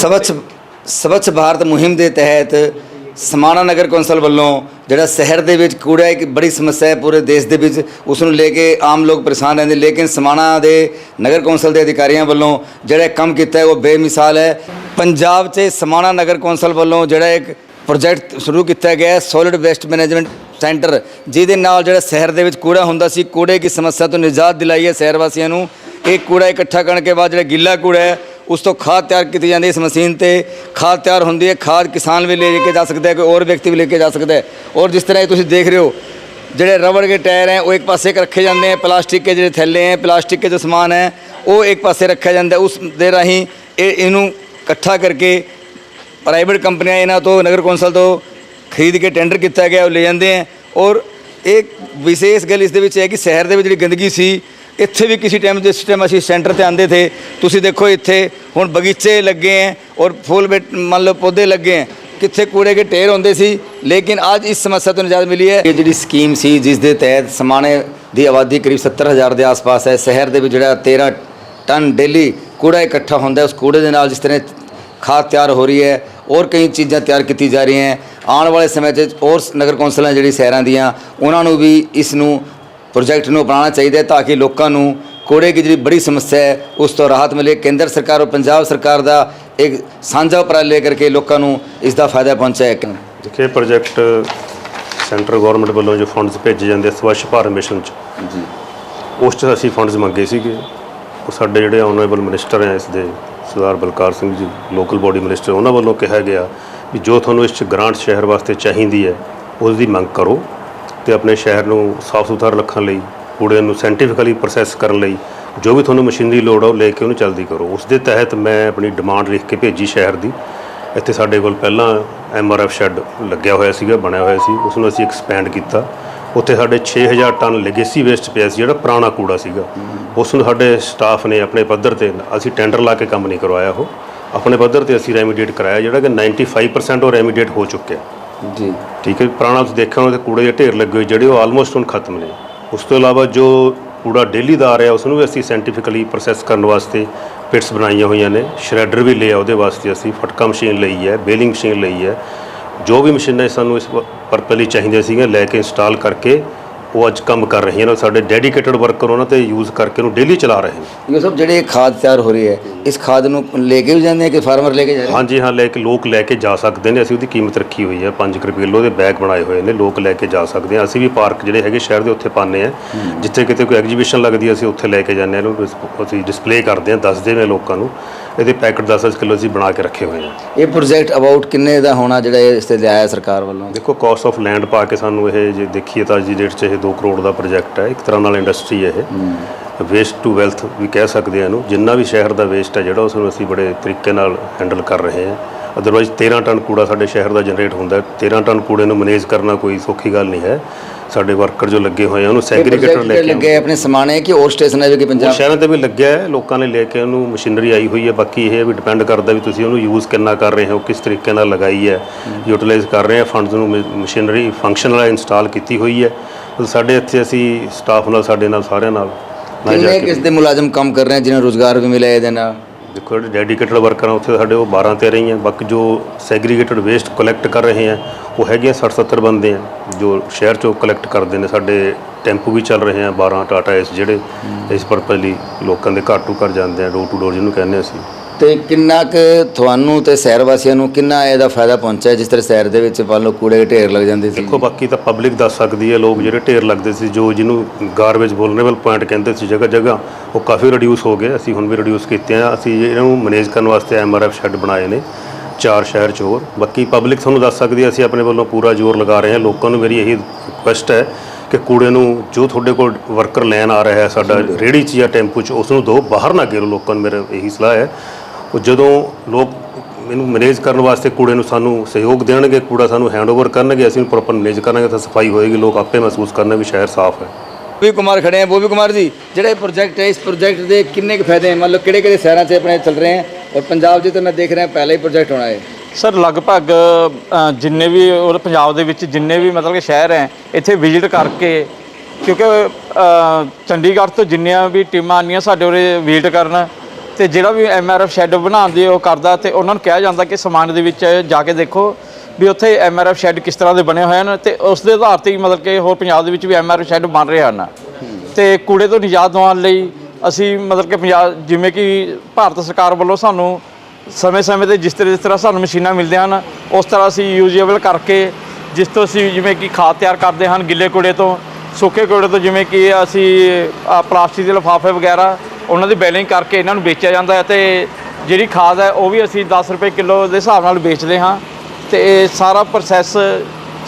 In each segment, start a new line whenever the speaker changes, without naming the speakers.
ਸਵੱਛ ਸਵੱਛ ਭਾਰਤ ਮੁਹਿੰਮ ਦੇ ਤਹਿਤ ਸਮਾਣਾ ਨਗਰ ਕੌਂਸਲ ਵੱਲੋਂ ਜਿਹੜਾ ਸ਼ਹਿਰ ਦੇ ਵਿੱਚ ਕੂੜਾ ਇੱਕ ਬੜੀ ਸਮੱਸਿਆ ਹੈ ਪੂਰੇ ਦੇਸ਼ ਦੇ ਵਿੱਚ, ਉਸ ਨੂੰ ਲੈ ਕੇ ਆਮ ਲੋਕ ਪਰੇਸ਼ਾਨ ਰਹਿੰਦੇ। ਲੇਕਿਨ ਸਮਾਣਾ ਦੇ ਨਗਰ ਕੌਂਸਲ ਦੇ ਅਧਿਕਾਰੀਆਂ ਵੱਲੋਂ ਜਿਹੜਾ ਕੰਮ ਕੀਤਾ ਉਹ ਬੇਮਿਸਾਲ ਹੈ। ਪੰਜਾਬ 'ਚ ਸਮਾਣਾ ਨਗਰ ਕੌਂਸਲ ਵੱਲੋਂ ਜਿਹੜਾ ਇੱਕ ਪ੍ਰੋਜੈਕਟ ਸ਼ੁਰੂ ਕੀਤਾ ਗਿਆ ਹੈ ਸੋਲਿਡ ਵੇਸਟ ਮੈਨੇਜਮੈਂਟ ਸੈਂਟਰ ਜਿਹਦੇ ਨਾਲ ਜਿਹੜਾ ਸ਼ਹਿਰ ਦੇ ਵਿੱਚ ਕੂੜਾ ਹੁੰਦਾ ਸੀ, ਕੂੜੇ ਦੀ ਸਮੱਸਿਆ ਤੋਂ ਨਿਜਾਤ ਦਿਲਾਈ ਹੈ ਸ਼ਹਿਰ ਵਾਸੀਆਂ ਨੂੰ। ਇਹ ਕੂੜਾ ਇਕੱਠਾ ਕਰਨ ਕੇ ਬਾਅਦ ਜਿਹੜਾ ਗਿੱਲਾ ਕੂੜਾ ਹੈ ਉਸ ਤੋਂ ਖਾਦ ਤਿਆਰ ਕੀਤੀ ਜਾਂਦੀ ਹੈ ਇਸ ਮਸ਼ੀਨ ਤੇ। ਖਾਦ ਤਿਆਰ ਹੁੰਦੀ ਹੈ, ਖਾਦ ਕਿਸਾਨ ਵੀ ਲੈ ਕੇ ਜਾ ਸਕਦਾ ਹੈ, ਕੋਈ ਹੋਰ ਵਿਅਕਤੀ ਵੀ ਲੈ ਕੇ ਜਾ ਸਕਦਾ ਹੈ। ਔਰ ਜਿਸ ਤਰ੍ਹਾਂ ਇਹ ਤੁਸੀਂ ਦੇਖ ਰਹੇ ਹੋ, ਜਿਹੜੇ ਰਬੜ ਦੇ ਟਾਇਰ ਹੈ, ਉਹ ਇੱਕ ਪਾਸੇ ਰੱਖੇ ਜਾਂਦੇ ਹੈ, ਪਲਾਸਟਿਕ ਦੇ ਜਿਹੜੇ ਥੈਲੇ ਹੈ, ਪਲਾਸਟਿਕ ਦੇ ਸਮਾਨ ਹੈ, ਉਹ ਇੱਕ ਪਾਸੇ ਰੱਖਿਆ ਜਾਂਦਾ ਉਸ ਦੇ ਰਾਹੀਂ ਇਹ ਇਹਨੂੰ ਇਕੱਠਾ ਕਰਕੇ ਪ੍ਰਾਈਵੇਟ ਕੰਪਨੀਆਂ ਇਹਨਾਂ ਤੋਂ, ਨਗਰ ਕੌਂਸਲ ਤੋਂ ਖਰੀਦ ਕੇ ਟੈਂਡਰ ਕੀਤਾ ਗਿਆ, ਉਹ ਲੈ ਜਾਂਦੇ ਹੈ। ਔਰ ਇੱਕ ਵਿਸ਼ੇਸ਼ ਗੱਲ ਇਸ ਦੇ ਵਿੱਚ ਹੈ ਕਿ ਸ਼ਹਿਰ ਦੇ ਵਿੱਚ ਜਿਹੜੀ ਗੰਦਗੀ ਸੀ ਇੱਥੇ ਵੀ ਕਿਸੇ ਟਾਈਮ ਜਿਸ ਟਾਈਮ ਅਸੀਂ ਸੈਂਟਰ ਤੇ ਆਂਦੇ ਥੇ, ਤੁਸੀਂ ਦੇਖੋ ਇੱਥੇ ਹੁਣ ਬਗੀਚੇ ਲੱਗੇ ਹੈ ਔਰ ਫੁੱਲ ਬੈਟ ਮੰਨ ਲਓ ਪੌਦੇ ਲੱਗੇ ਹੈ, ਕਿੱਥੇ ਕੂੜੇ ਕੇ ਢੇਰ ਹੁੰਦੇ ਸੀ, ਲੇਕਿਨ ਅੱਜ ਇਸ ਸਮੱਸਿਆ ਤੋਂ ਨਿਜਾਤ ਮਿਲੀ ਹੈ। ਇਹ ਜਿਹੜੀ ਸਕੀਮ ਸੀ, ਜਿਸ ਦੇ ਤਹਿਤ ਸਮਾਣੇ ਦੀ ਆਬਾਦੀ ਕਰੀਬ 70000 ਦੇ ਆਸ-ਪਾਸ ਹੈ, ਸ਼ਹਿਰ ਦੇ ਵਿੱਚ ਜਿਹੜਾ 13 ਟਨ ਡੇਲੀ ਕੂੜਾ ਇਕੱਠਾ ਹੁੰਦਾ ਉਸ ਕੂੜੇ ਦੇ ਨਾਲ ਜਿਸ ਤਰ੍ਹਾਂ ਖਾਦ ਤਿਆਰ ਹੋ ਰਹੀ ਹੈ ਔਰ ਕਈ ਚੀਜ਼ਾਂ ਤਿਆਰ ਕੀਤੀ ਜਾ ਰਹੀਆਂ ਆਉਣ ਵਾਲੇ ਸਮੇਂ 'ਚ ਹੋਰ ਨਗਰ ਕੌਂਸਲਾਂ ਜਿਹੜੀ ਸ਼ਹਿਰਾਂ ਦੀਆਂ, ਉਹਨਾਂ ਨੂੰ ਵੀ ਇਸ ਨੂੰ ਪ੍ਰੋਜੈਕਟ ਨੂੰ ਅਪਣਾਉਣਾ ਚਾਹੀਦਾ ਹੈ ਤਾਂ ਕਿ ਲੋਕਾਂ ਨੂੰ ਕੂੜੇ ਦੀ ਜਿਹੜੀ ਬੜੀ ਸਮੱਸਿਆ ਹੈ ਉਸ ਤੋਂ ਰਾਹਤ ਮਿਲੇ। ਕੇਂਦਰ ਸਰਕਾਰ ਔਰ ਪੰਜਾਬ ਸਰਕਾਰ ਦਾ ਇੱਕ ਸਾਂਝਾ ਉਪਰਾਲਾ ਲੈ ਕਰਕੇ ਲੋਕਾਂ ਨੂੰ ਇਸ ਦਾ ਫਾਇਦਾ ਪਹੁੰਚਾਇਆ
ਦੇਖਿਏ ਪ੍ਰੋਜੈਕਟ ਸੈਂਟਰ ਗਵਰਨਮੈਂਟ ਵੱਲੋਂ ਜੋ ਫੰਡਸ ਭੇਜੇ ਜਾਂਦੇ ਸਵੱਛ ਭਾਰਤ ਮਿਸ਼ਨ ਚ।
ਜੀ।
ਉਸ 'ਚ ਅਸੀਂ ਫੰਡਸ ਮੰਗੇ ਸੀਗੇ। ਉਹ ਸਾਡੇ ਜਿਹੜੇ ਆਨਰੇਬਲ ਮਿਨਿਸਟਰ ਆ ਇਸ ਦੇ ਸਰਦਾਰ Balkar Singh ji local body minister ਉਹਨਾਂ ਵੱਲੋਂ ਕਿਹਾ ਗਿਆ ਵੀ ਜੋ ਤੁਹਾਨੂੰ ਇਸ 'ਚ ਗ੍ਰਾਂਟ ਸ਼ਹਿਰ ਵਾਸਤੇ ਚਾਹੀਦੀ ਹੈ ਉਸ ਦੀ ਮੰਗ ਕਰੋ। ਤੇ ਆਪਣੇ ਸ਼ਹਿਰ ਨੂੰ ਸਾਫ਼ ਸੁਥਰਾ ਰੱਖਣ ਲਈ, ਕੂੜੇ ਨੂੰ ਸਾਇੰਟੀਫਿਕਲੀ ਪ੍ਰੋਸੈਸ ਕਰਨ ਲਈ, ਜੋ ਵੀ ਤੁਹਾਨੂੰ ਮਸ਼ੀਨ ਦੀ ਲੋੜ ਆ ਉਹ ਲੈ ਕੇ ਉਹਨੂੰ ਜਲਦੀ ਕਰੋ। ਉਸ ਦੇ ਤਹਿਤ ਮੈਂ ਆਪਣੀ ਡਿਮਾਂਡ ਲਿਖ ਕੇ ਭੇਜੀ ਸ਼ਹਿਰ ਦੀ। ਇੱਥੇ ਸਾਡੇ ਕੋਲ ਪਹਿਲਾਂ ਐਮਆਰਐਫ ਸ਼ੈੱਡ ਲੱਗਿਆ ਹੋਇਆ ਸੀਗਾ, ਬਣਿਆ ਹੋਇਆ ਸੀ। ਉਸ ਨੂੰ ਅਸੀਂ ਐਕਸਪੈਂਡ ਕੀਤਾ। ਉੱਥੇ ਸਾਡੇ 6000 ਟਨ ਲੈਗੇਸੀ ਵੇਸਟ ਪਿਆ ਸੀ, ਜਿਹੜਾ ਪੁਰਾਣਾ ਕੂੜਾ ਸੀਗਾ। ਉਸ ਨੂੰ ਸਾਡੇ ਸਟਾਫ ਨੇ ਆਪਣੇ ਪੱਧਰ ਤੇ ਅਸੀਂ ਟੈਂਡਰ ਲਾ ਕੇ ਕੰਮ ਨਹੀਂ ਕਰਵਾਇਆ ਉਹ। ਆਪਣੇ ਪੱਧਰ ਤੇ ਅਸੀਂ ਰੈਮੀਡੀਏਟ ਕਰਾਇਆ, ਜਿਹੜਾ ਕਿ 95% ਉਹ ਰੈਮੀਡੀਏਟ ਹੋ ਚੁੱਕਿਆ।
ਜੀ।
ਠੀਕ ਹੈ ਪੁਰਾਣਾ ਤੁਸੀਂ ਦੇਖਿਆ ਹੋਣਾ ਤੇ ਕੂੜੇ ਦੇ ਢੇਰ ਲੱਗੇ ਹੋਏ, ਜਿਹੜੇ ਉਹ ਆਲਮੋਸਟ ਹੁਣ ਖਤਮ ਨੇ। ਉਸ ਤੋਂ ਇਲਾਵਾ ਜੋ ਕੂੜਾ ਡੇਲੀ ਦਾ ਆ ਰਿਹਾ ਉਸ ਨੂੰ ਵੀ ਅਸੀਂ ਸਾਇੰਟੀਫਿਕਲੀ ਪ੍ਰੋਸੈਸ ਕਰਨ ਵਾਸਤੇ ਪਿਟਸ ਬਣਾਈਆਂ ਹੋਈਆਂ ਨੇ। ਸ਼ਰੈਡਰ ਵੀ ਲਿਆ ਉਹਦੇ ਵਾਸਤੇ ਅਸੀਂ, ਫਟਕਾ ਮਸ਼ੀਨ ਲਈ ਹੈ ਬੇਲਿੰਗ ਮਸ਼ੀਨ ਲਈ ਹੈ। ਜੋ ਵੀ ਮਸ਼ੀਨਾਂ ਸਾਨੂੰ ਇਸ ਪਰਪਸ ਲਈ ਚਾਹੀਦੀਆਂ ਸੀਗੀਆਂ, ਲੈ ਕੇ ਇੰਸਟਾਲ ਕਰਕੇ ਉਹ ਅੱਜ ਕੰਮ ਕਰ ਰਹੀਆਂ ਨੇ ਸਾਡੇ ਡੈਡੀਕੇਟਡ ਵਰਕਰ ਉਹਨਾਂ ਤੇ ਯੂਜ਼ ਕਰਕੇ ਉਹਨੂੰ ਡੇਲੀ ਚਲਾ ਰਹੇ ਨੇ।
ਇਹ ਸਭ ਜਿਹੜੇ ਖਾਦ ਤਿਆਰ ਹੋ ਰਹੀ ਹੈ ਇਸ ਖਾਦ ਨੂੰ ਲੈ ਕੇ ਵੀ ਜਾਂਦੇ ਹੈ ਕਿ ਫਾਰਮਰ ਲੈ ਕੇ ਜਾ ਰਹੇ
ਹਾਂਜੀ ਹਾਂ ਲੈ ਕੇ ਲੋਕ ਲੈ ਕੇ ਜਾ ਸਕਦੇ ਨੇ ਅਸੀਂ ਉਹਦੀ ਕੀਮਤ ਰੱਖੀ ਹੋਈ ਹੈ 5 ਰੁਪਏ ਕਿਲੋ ਦੇ ਬੈਗ ਬਣਾਏ ਹੋਏ ਨੇ ਲੋਕ ਲੈ ਕੇ ਜਾ ਸਕਦੇ ਆ। ਅਸੀਂ ਵੀ ਪਾਰਕ ਜਿਹੜੇ ਹੈਗੇ ਸ਼ਹਿਰ ਦੇ ਉੱਥੇ ਪਾਉਂਦੇ ਆ ਜਿੱਥੇ ਕਿਤੇ ਕੋਈ ਐਗਜੀਬਿਸ਼ਨ ਲੱਗਦੀ ਹੈ ਅਸੀਂ ਉੱਥੇ ਲੈ ਕੇ ਜਾਂਦੇ ਆ ਇਹਨੂੰ ਅਸੀਂ ਡਿਸਪਲੇ ਕਰਦੇ ਆ ਦੱਸਦੇ ਨੇ ਲੋਕਾਂ ਨੂੰ। ਇਹਦੇ ਪੈਕਟ 10-10 ਕਿਲੋ ਅਸੀਂ ਬਣਾ ਕੇ ਰੱਖੇ ਹੋਏ ਆ
ਇਹ ਪ੍ਰੋਜੈਕਟ ਅਬਾਊਟ ਕਿੰਨੇ ਦਾ ਹੋਣਾ ਜਿਹੜਾ ਇਹ ਇਸ ਤੇ ਲਿਆਇਆ ਸਰਕਾਰ ਵੱਲੋਂ?
ਦੇਖੋ ਕਾਸਟ ਆਫ ਲੈਂਡ ਪਾ ਕੇ ਸਾਨੂੰ ਇਹ ਜੇ ਦੇਖੀਏ ਤਾਂ ਦੀ ਡੇਟ 'ਚ ਇਹ 2 ਕਰੋੜ ਦਾ ਪ੍ਰੋਜੈਕਟ ਹੈ। ਇੱਕ ਤਰ੍ਹਾਂ ਨਾਲ ਇੰਡਸਟਰੀ ਹੈ ਇਹ। ਵੇਸਟ ਟੂ ਵੈਲਥ ਵੀ ਕਹਿ ਸਕਦੇ ਆ ਇਹਨੂੰ। ਜਿੰਨਾ ਵੀ ਸ਼ਹਿਰ ਦਾ ਵੇਸਟ ਹੈ ਜਿਹੜਾ ਉਸ ਨੂੰ ਅਸੀਂ ਬੜੇ ਤਰੀਕੇ ਨਾਲ ਹੈਂਡਲ ਕਰ ਰਹੇ ਹਾਂ। ਅਦਰਵਾਈਜ਼ 13 ਟਨ ਕੂੜਾ ਸਾਡੇ ਸ਼ਹਿਰ ਦਾ ਜਨਰੇਟ ਹੁੰਦਾ ਹੈ। 13 ਟਨ ਕੂੜੇ ਨੂੰ ਮੈਨੇਜ ਕਰਨਾ ਕੋਈ ਸੌਖੀ ਗੱਲ ਨਹੀਂ ਹੈ। ਸਾਡੇ ਵਰਕਰ ਜੋ ਲੱਗੇ ਹੋਏ ਆ ਉਹਨੂੰ ਸੈਗਰੀਗੇਟਰ ਲੈ ਕੇ
ਲੱਗੇ ਆਪਣੇ ਸਮਾਣੇ ਕਿ ਹੋਰ ਸਟੇਸ਼ਨ ਹੈ ਵੀ ਕਿ ਪੰਜਾਬ
ਸ਼ਹਿਰਾਂ ਤੇ ਵੀ ਲੱਗਿਆ ਹੈ ਲੋਕਾਂ ਨੇ ਲੈ ਕੇ ਉਹਨੂੰ ਮਸ਼ੀਨਰੀ ਆਈ ਹੋਈ ਹੈ। ਬਾਕੀ ਇਹ ਵੀ ਡਿਪੈਂਡ ਕਰਦਾ ਵੀ ਤੁਸੀਂ ਉਹਨੂੰ ਯੂਜ਼ ਕਿੰਨਾ ਕਰ ਰਹੇ ਹੋ ਕਿਸ ਤਰੀਕੇ ਨਾਲ ਲਗਾਈ ਹੈ। ਯੂਟਿਲਾਈਜ਼ ਕਰ ਰਹੇ ਹੋ ਫੰਡਸ ਨੂੰ ਮਸ਼ੀਨਰੀ ਫੰਕਸ਼ਨਲ ਇੰਸਟਾਲ ਕੀਤੀ ਹੋਈ ਹੈ। ਸਾਡੇ ਇੱਥੇ ਅਸੀਂ ਸਟਾਫ ਨਾਲ ਸਾਡੇ ਨਾਲ ਸਾਰਿਆਂ ਨਾਲ ਜਾ
ਕਿੰਨੇ ਕਿਸ ਦੇ ਮੁਲਾਜ਼ਮ ਕੰਮ ਕਰ ਰਹੇ ਹਨ ਜਿਨ੍ਹਾਂ ਨੂੰ ਰੋਜ਼ਗਾਰ ਵੀ ਮਿਲਿਆ ਇਹਦੇ ਨਾਲ?
ਦੇਖੋ ਜਿਹੜੇ ਡੈਡੀਕੇਟਡ ਵਰਕਰ ਆ ਉੱਥੇ ਸਾਡੇ ਉਹ 12 13 ਹੀ ਆ। ਬਾਕੀ ਜੋ ਸੈਗਰੀਗੇਟਡ ਵੇਸਟ ਕਲੈਕਟ ਕਰ ਰਹੇ ਆ ਉਹ ਹੈਗੇ ਆ 60 70 ਬੰਦੇ ਆ ਜੋ ਸ਼ਹਿਰ ਚੋਂ ਕਲੈਕਟ ਕਰਦੇ ਨੇ। ਸਾਡੇ ਟੈਂਪੂ ਵੀ ਚੱਲ ਰਹੇ ਆ 12 ਟਾਟਾ ਇਸ ਜਿਹੜੇ ਇਸ ਪਰਪਸ ਲਈ ਲੋਕਾਂ ਦੇ ਘਰ ਟੂ ਘਰ ਜਾਂਦੇ ਆ ਡੋਰ ਟੂ ਡੋਰ ਜਿਹਨੂੰ ਕਹਿੰਦੇ ਅਸੀਂ।
ਤੇ ਕਿੰਨਾ ਕੁ ਤੁਹਾਨੂੰ ਤੇ ਸ਼ਹਿਰ ਵਾਸੀਆਂ ਨੂੰ ਕਿੰਨਾ ਇਹਦਾ ਫਾਇਦਾ ਪਹੁੰਚਿਆ ਜਿਸ ਤਰ੍ਹਾਂ ਸ਼ਹਿਰ ਦੇ ਵਿੱਚ ਮੰਨ ਲਓ ਕੂੜੇ ਦੇ ਢੇਰ ਲੱਗ ਜਾਂਦੇ ਸੀ?
ਦੇਖੋ ਬਾਕੀ ਤਾਂ ਪਬਲਿਕ ਦੱਸ ਸਕਦੀ ਹੈ ਲੋਕ ਜਿਹੜੇ ਢੇਰ ਲੱਗਦੇ ਸੀ ਜੋ ਜਿਹਨੂੰ ਗਾਰਬੇਜ ਵੁਲਨਰੇਬਲ ਪੁਆਇੰਟ ਕਹਿੰਦੇ ਸੀ ਜਗ੍ਹਾ ਜਗ੍ਹਾ ਉਹ ਕਾਫੀ ਰਿਡਿਊਸ ਹੋ ਗਏ। ਅਸੀਂ ਹੁਣ ਵੀ ਰਿਡਿਊਸ ਕੀਤੇ ਆ। ਅਸੀਂ ਇਹਨਾਂ ਨੂੰ ਮੈਨੇਜ ਕਰਨ ਵਾਸਤੇ ਐਮਆਰਐਫ ਸ਼ੈੱਡ ਬਣਾਏ ਨੇ ਚਾਰ ਸ਼ਹਿਰ 'ਚ ਹੋਰ। ਬਾਕੀ ਪਬਲਿਕ ਤੁਹਾਨੂੰ ਦੱਸ ਸਕਦੀ ਹੈ ਅਸੀਂ ਆਪਣੇ ਵੱਲੋਂ ਪੂਰਾ ਜ਼ੋਰ ਲਗਾ ਰਹੇ ਹਾਂ। ਲੋਕਾਂ ਨੂੰ ਮੇਰੀ ਇਹੀ ਰਿਕੁਐਸਟ ਹੈ ਕਿ ਕੂੜੇ ਨੂੰ ਜੋ ਤੁਹਾਡੇ ਕੋਲ ਵਰਕਰ ਲੈਣ ਆ ਰਿਹਾ ਹੈ ਸਾਡਾ ਰੇੜੀ 'ਚ ਜਾਂ ਟੈਂਪੂ 'ਚ ਉਸ ਨੂੰ ਦੋ ਬਾਹਰ ਨਾ ਗੇਰੋ ਲੋਕਾਂ ਨੂੰ ਮੇਰਾ ਇਹੀ ਸਲਾਹ ਹੈ ਉਹ ਜਦੋਂ ਲੋਕ ਇਹਨੂੰ ਮੈਨੇਜ ਕਰਨ ਵਾਸਤੇ ਕੂੜੇ ਨੂੰ ਸਾਨੂੰ ਸਹਿਯੋਗ ਦੇਣਗੇ ਕੂੜਾ ਸਾਨੂੰ ਹੈਂਡਓਵਰ ਕਰਨਗੇ ਅਸੀਂ ਇਹਨੂੰ ਪ੍ਰੋਪਰ ਮੈਨੇਜ ਕਰਾਂਗੇ ਤਾਂ ਸਫ਼ਾਈ ਹੋਏਗੀ ਲੋਕ ਆਪੇ ਮਹਿਸੂਸ ਕਰਨਗੇ ਵੀ ਸ਼ਹਿਰ ਸਾਫ਼ ਹੈ।
ਵੀ ਕੁਮਾਰ ਖੜੇ ਆ। ਬੋਬੀ ਕੁਮਾਰ ਜੀ ਜਿਹੜਾ ਇਹ ਪ੍ਰੋਜੈਕਟ ਹੈ ਇਸ ਪ੍ਰੋਜੈਕਟ ਦੇ ਕਿੰਨੇ ਕੁ ਫਾਇਦੇ ਹਨ ਮੰਨ ਲਓ ਕਿਹੜੇ ਕਿਹੜੇ ਸ਼ਹਿਰਾਂ 'ਚ ਆਪਣੇ ਚੱਲ ਰਹੇ ਹਨ ਔਰ ਪੰਜਾਬ 'ਚ ਤਾਂ ਮੈਂ ਦੇਖ ਰਿਹਾ ਪਹਿਲਾ ਹੀ ਪ੍ਰੋਜੈਕਟ ਹੋਣਾ ਹੈ।
ਸਰ ਲਗਭਗ ਜਿੰਨੇ ਵੀ ਉਹ ਪੰਜਾਬ ਦੇ ਵਿੱਚ ਜਿੰਨੇ ਵੀ ਮਤਲਬ ਕਿ ਸ਼ਹਿਰ ਹੈ ਇੱਥੇ ਵਿਜ਼ਿਟ ਕਰਕੇ ਕਿਉਂਕਿ ਚੰਡੀਗੜ੍ਹ ਤੋਂ ਜਿੰਨੀਆਂ ਵੀ ਟੀਮਾਂ ਆਉਂਦੀਆਂ ਸਾਡੇ ਉਰੇ ਵਿਜ਼ਿਟ ਕਰਨ ਤੇ ਜਿਹੜਾ ਵੀ ਐਮਆਰਐਫ ਸ਼ੈੱਡ ਬਣਾਉਣ ਦੀ ਉਹ ਕਰਦਾ ਤੇ ਉਹਨਾਂ ਨੂੰ ਕਿਹਾ ਜਾਂਦਾ ਕਿ ਸਮਾਨ ਦੇ ਵਿੱਚ ਜਾ ਕੇ ਦੇਖੋ ਵੀ ਉੱਥੇ ਐਮਆਰਐਫ ਸ਼ੈੱਡ ਕਿਸ ਤਰ੍ਹਾਂ ਦੇ ਬਣੇ ਹੋਏ ਹਨ ਤੇ ਉਸ ਦੇ ਆਧਾਰ ਤੇ ਹੀ ਮਤਲਬ ਕਿ ਹੋਰ ਪੰਜਾਬ ਦੇ ਵਿੱਚ ਵੀ ਐਮਆਰਐਫ ਸ਼ੈੱਡ ਬਣ ਰਹੇ ਹਨ। ਤੇ ਕੂੜੇ ਤੋਂ ਨਿਜਾਤ ਦਿਵਾਉਣ ਲਈ ਅਸੀਂ ਮਤਲਬ ਕਿ ਪੰਜਾਬ ਜਿਵੇਂ ਕਿ ਭਾਰਤ ਸਰਕਾਰ ਵੱਲੋਂ ਸਾਨੂੰ ਸਮੇਂ-ਸਮੇਂ ਤੇ ਜਿਸ ਤਰ੍ਹਾਂ ਜਿਸ ਤਰ੍ਹਾਂ ਸਾਨੂੰ ਮਸ਼ੀਨਾਂ ਮਿਲਦੀਆਂ ਹਨ, ਉਸ ਤਰ੍ਹਾਂ ਅਸੀਂ ਯੂਜ਼ੇਬਲ ਕਰਕੇ ਜਿਸ ਤੋਂ ਅਸੀਂ ਜਿਵੇਂ ਕਿ ਖਾਦ ਤਿਆਰ ਕਰਦੇ ਹਨ ਗਿੱਲੇ ਕੂੜੇ ਤੋਂ ਸੁੱਕੇ ਕੂੜੇ ਤੋਂ ਜਿਵੇਂ ਕਿ ਅਸੀਂ ਪਲਾਸਟਿਕ ਦੇ ਲਿਫਾਫੇ ਵਗੈਰਾ ਉਹਨਾਂ ਦੀ ਬੈਲਿੰਗ ਕਰਕੇ ਇਹਨਾਂ ਨੂੰ ਵੇਚਿਆ ਜਾਂਦਾ ਹੈ ਤੇ ਜਿਹੜੀ ਖਾਦ ਹੈ ਉਹ ਵੀ ਅਸੀਂ 10 ਰੁਪਏ ਕਿਲੋ ਦੇ ਹਿਸਾਬ ਨਾਲ ਵੇਚਦੇ ਹਾਂ ਤੇ ਇਹ ਸਾਰਾ ਪ੍ਰੋਸੈਸ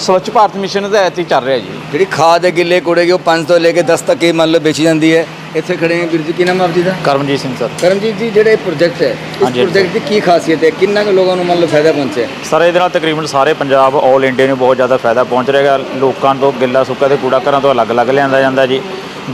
ਸਵੱਛ ਭਾਰਤ ਮਿਸ਼ਨ ਦੇ ਤਹਿਤ ਹੀ ਚੱਲ ਰਿਹਾ ਜੀ।
ਜਿਹੜੀ ਖਾਦ ਹੈ ਗਿੱਲੇ ਕੂੜੇ ਦੀ ਉਹ 5 ਤੋਂ ਲੈ ਕੇ 10 ਤੱਕ ਇਹ ਮੰਨ ਲਓ ਵੇਚੀ ਜਾਂਦੀ ਹੈ। ਇੱਥੇ ਖੜੇ ਹਾਂ ਵੀਰ ਜੀ ਕੀ ਨਾਮ ਆਪ ਜੀ ਦਾ?
ਕਰਮਜੀਤ ਸਿੰਘ ਸਰ।
ਕਰਮਜੀਤ ਜੀ ਜਿਹੜਾ ਇਹ ਪ੍ਰੋਜੈਕਟ ਹੈ ਇਸ
ਹਾਂਜੀ।
ਪ੍ਰੋਜੈਕਟ ਦੀ ਕੀ ਖਾਸੀਅਤ ਹੈ? ਕਿੰਨਾ ਕੁ ਲੋਕਾਂ ਨੂੰ ਮੰਨ ਲਓ ਫਾਇਦਾ ਪਹੁੰਚਿਆ?
ਸਰ ਇਹਦੇ ਨਾਲ ਤਕਰੀਬਨ ਸਾਰੇ ਪੰਜਾਬ 올 ਇੰਡੀਆ ਨੂੰ ਬਹੁਤ ਜ਼ਿਆਦਾ ਫਾਇਦਾ ਪਹੁੰਚ ਰਿਹਾ ਹੈਗਾ। ਲੋਕਾਂ ਤੋਂ ਗਿੱਲਾ ਸੁੱਕਾ ਤੇ ਕੂੜਾ ਘਰਾਂ ਤੋਂ ਅਲੱਗ-ਅਲੱਗ ਲਿਆਂਦਾ ਜਾਂਦਾ ਜੀ।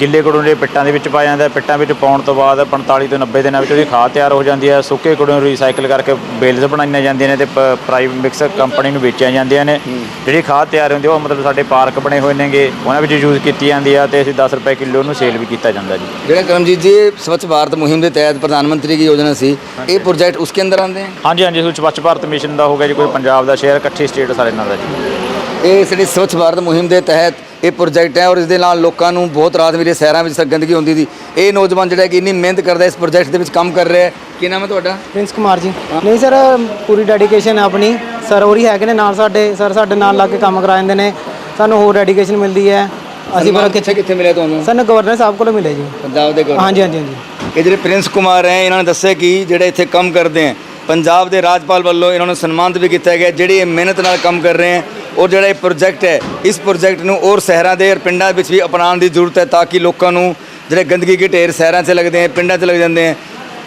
ਗਿੱਲੇ ਕੂੜੇ ਨੂੰ ਪਿੱਟਾਂ ਦੇ ਵਿੱਚ ਪਾਇਆ ਜਾਂਦਾ ਹੈ। ਪਿੱਟਾਂ ਵਿੱਚ ਪਾਉਣ ਤੋਂ ਬਾਅਦ 45 ਤੋਂ 90 ਦਿਨਾਂ ਵਿੱਚ ਉਹਦੀ ਖਾਦ ਤਿਆਰ ਹੋ ਜਾਂਦੀ ਹੈ। ਸੁੱਕੇ ਕੂੜੇ ਨੂੰ ਰੀਸਾਈਕਲ ਕਰਕੇ ਬੇਲਸ ਬਣਾਈਆਂ ਜਾਂਦੀਆਂ ਨੇ ਤੇ ਪ੍ਰਾਈਵੇਟ ਮਿਕਸ ਕੰਪਨੀ ਨੂੰ ਵੇਚੀਆਂ ਜਾਂਦੀਆਂ ਨੇ। ਜਿਹੜੀ ਖਾਦ ਤਿਆਰ ਹੁੰਦੀ ਹੈ ਉਹ ਮਤਲਬ ਸਾਡੇ ਪਾਰਕ ਬਣੇ ਹੋਏ ਨੇਗੇ। ਉਹਨਾਂ ਵਿੱਚ ਯੂਜ਼ ਕੀਤੀ ਜਾਂਦੀ ਆ ਤੇ ਅਸੀਂ 10 ਰੁਪਏ ਕਿਲੋ ਨੂੰ ਸੇਲ ਵੀ ਕੀਤਾ ਜਾਂਦਾ ਜੀ।
ਜਿਹੜਾ ਕਰਮਜੀਤ ਜੀ ਇਹ ਸਵੱਛ ਭਾਰਤ ਮੁਹਿੰਮ ਦੇ ਤਹਿਤ ਪ੍ਰਧਾਨ ਮੰਤਰੀ ਦੀ ਯੋਜਨਾ ਸੀ ਇਹ ਪ੍ਰੋਜੈਕਟ ਉਸਕੇ ਅੰਦਰ ਆਉਂਦੇ हैं
ਹਾਂਜੀ ਹਾਂਜੀ ਸਵੱਛ ਭਾਰਤ ਮਿਸ਼ਨ ਦਾ ਹੋ ਗਿਆ ਜੀ। ਕੋਈ ਪੰਜਾਬ ਦਾ ਸ਼ਹਿਰ ਇਕੱਠੀ ਸਟੇਟ ਸਾਰੇ ਨਾਲ ਦਾ ਜੀ।
ਇਹ ਜਿਹੜੀ ਸਵੱਛ ਭਾਰਤ ਮੁਹਿੰਮ ਦੇ ਤਹਿਤ ਇਹ ਪ੍ਰੋਜੈਕਟ ਹੈ ਔਰ ਇਸ ਦੇ ਨਾਲ ਲੋਕਾਂ ਨੂੰ ਬਹੁਤ ਰਾਹਤ ਮਿਲੀ ਸ਼ਹਿਰਾਂ ਵਿੱਚ ਗੰਦਗੀ ਹੁੰਦੀ ਸੀ। ਇਹ ਨੌਜਵਾਨ ਜਿਹੜਾ ਕਿ ਇੰਨੀ ਮਿਹਨਤ ਕਰਦਾ ਇਸ ਪ੍ਰੋਜੈਕਟ ਦੇ ਵਿੱਚ ਕੰਮ ਕਰ ਰਿਹਾ ਹੈ। ਕੀ ਨਾਮ ਹੈ ਤੁਹਾਡਾ?
ਪ੍ਰਿੰਸ ਕੁਮਾਰ ਜੀ। ਨਹੀਂ ਸਰ ਪੂਰੀ ਡੈਡੀਕੇਸ਼ਨ ਹੈ ਆਪਣੀ। ਸਰ ਹੋਰੀ ਹੈਗੇ ਨੇ ਨਾਲ ਸਾਡੇ ਸਰ ਸਾਡੇ ਨਾਲ ਲੱਗ ਕੇ ਕੰਮ ਕਰਾ ਜਾਂਦੇ ਨੇ। ਸਾਨੂੰ ਹੋਰ ਡੈਡੀਕੇਸ਼ਨ ਮਿਲਦੀ ਹੈ। ਅਸੀਂ ਬੜਾ
ਕਿੱਥੇ ਕਿੱਥੇ ਮਿਲਿਆ ਤੁਹਾਨੂੰ?
ਸਾਨੂੰ ਗਵਰਨਰ ਸਾਹਿਬ ਕੋਲੋਂ ਮਿਲੇ ਜੀ।
ਪੰਜਾਬ ਦੇ ਗਵਰਨਰ
ਹਾਂਜੀ ਹਾਂਜੀ ਹਾਂਜੀ।
ਇਹ ਜਿਹੜੇ ਪ੍ਰਿੰਸ ਕੁਮਾਰ ਹੈ ਇਹਨਾਂ ਨੇ ਦੱਸਿਆ ਕਿ ਜਿਹੜੇ ਇੱਥੇ ਕੰਮ ਕਰਦੇ ਹੈ ਪੰਜਾਬ ਦੇ ਰਾਜਪਾਲ ਵੱਲੋਂ ਇਹਨਾਂ ਨੂੰ ਸਨਮਾਨਿਤ ਵੀ ਕੀਤਾ ਗਿਆ ਜਿਹੜੇ ਇਹ ਮਿਹਨਤ ਨਾਲ ਕੰਮ ਕਰ ਰਹੇ ਹੈ ਔਰ ਜਿਹੜਾ ਇਹ ਪ੍ਰੋਜੈਕਟ ਹੈ, ਇਸ ਪ੍ਰੋਜੈਕਟ ਨੂੰ ਔਰ ਸ਼ਹਿਰਾਂ ਦੇ ਔਰ ਪਿੰਡਾਂ ਵਿੱਚ ਵੀ ਅਪਣਾਉਣ ਦੀ ਜ਼ਰੂਰਤ ਹੈ ਤਾਂ ਕਿ ਲੋਕਾਂ ਨੂੰ ਜਿਹੜੇ ਗੰਦਗੀ ਦੇ ਢੇਰ ਸ਼ਹਿਰਾਂ 'ਚ ਲੱਗਦੇ ਹੈ, ਪਿੰਡਾਂ 'ਚ ਲੱਗ ਜਾਂਦੇ ਹੈ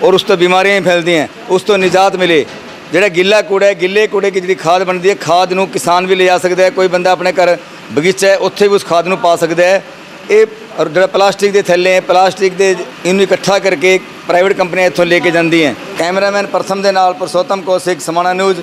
ਔਰ ਉਸ ਤੋਂ ਬਿਮਾਰੀਆਂ ਹੀ ਫੈਲਦੀਆਂ ਉਸ ਤੋਂ ਨਿਜਾਤ ਮਿਲੇ। ਜਿਹੜਾ ਗਿੱਲਾ ਕੂੜਾ ਹੈ, ਗਿੱਲੇ ਕੂੜੇ ਦੀ ਜਿਹੜੀ ਖਾਦ ਬਣਦੀ ਹੈ, ਖਾਦ ਨੂੰ ਕਿਸਾਨ ਵੀ ਲਿਜਾ ਸਕਦਾ ਹੈ, ਕੋਈ ਬੰਦਾ ਆਪਣੇ ਘਰ ਬਗੀਚਾ ਹੈ, ਉੱਥੇ ਵੀ ਉਸ ਖਾਦ ਨੂੰ ਪਾ ਸਕਦਾ ਹੈ। ਇਹ ਔਰ ਜਿਹੜਾ ਪਲਾਸਟਿਕ ਦੇ ਥੈਲੇ ਹੈ, ਪਲਾਸਟਿਕ ਦੇ ਇਹਨੂੰ ਇਕੱਠਾ ਕਰਕੇ ਪ੍ਰਾਈਵੇਟ ਕੰਪਨੀਆਂ ਇੱਥੋਂ ਲੈ ਕੇ ਜਾਂਦੀਆਂ ਕੈਮਰਾਮੈਨ ਪ੍ਰਥਮ ਦੇ ਨਾਲ, ਪਰਸੋਤਮ ਕੌਸ਼ਿਕ ਸਮਾਣਾ ਨਿਊਜ਼।